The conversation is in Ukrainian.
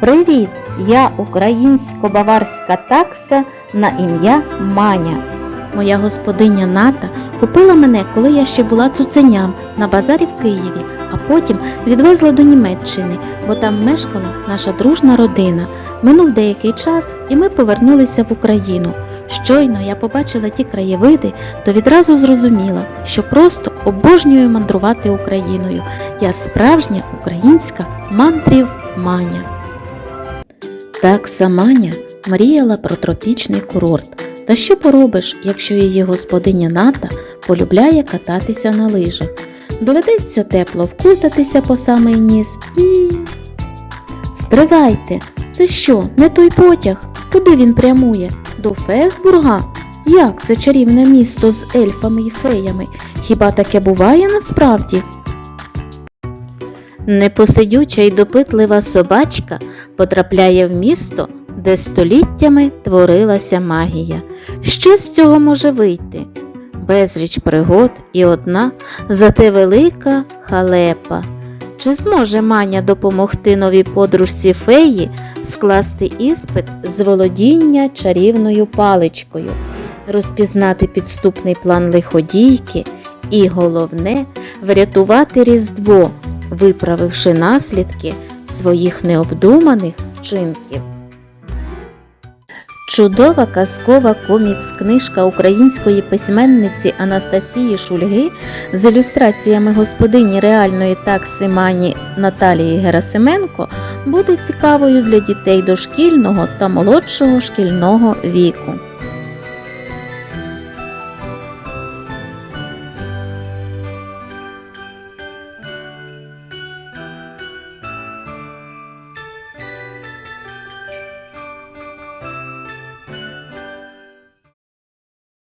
Привіт! Я українсько-баварська такса на ім'я Маня. Моя господиня Ната купила мене, коли я ще була цуценям на базарі в Києві, а потім відвезла до Німеччини, бо там мешкала наша дружна родина. Минув деякий час, і ми повернулися в Україну. Щойно я побачила ті краєвиди, то відразу зрозуміла, що просто обожнюю мандрувати Україною. Я справжня українська мандрів Маня. Такса Маня мріяла про тропічний курорт. Та що поробиш, якщо її господиня Ната полюбляє кататися на лижах? Доведеться тепло вкутатися по самий ніс і. Стривайте, це що, не той потяг? Куди він прямує? До Фесбурга? Як це чарівне місто з ельфами і феями? Хіба таке буває насправді? Непосидюча й допитлива собачка потрапляє в місто, де століттями творилася магія. Що з цього може вийти? Безліч пригод і одна, зате велика халепа. Чи зможе Маня допомогти новій подружці феї скласти іспит з володіння чарівною паличкою, розпізнати підступний план лиходійки і, головне, врятувати Різдво, виправивши наслідки своїх необдуманих вчинків? Чудова казкова комікс-книжка української письменниці Анастасії Шульги з ілюстраціями господині реальної такси Мані Наталії Герасименко буде цікавою для дітей дошкільного та молодшого шкільного віку.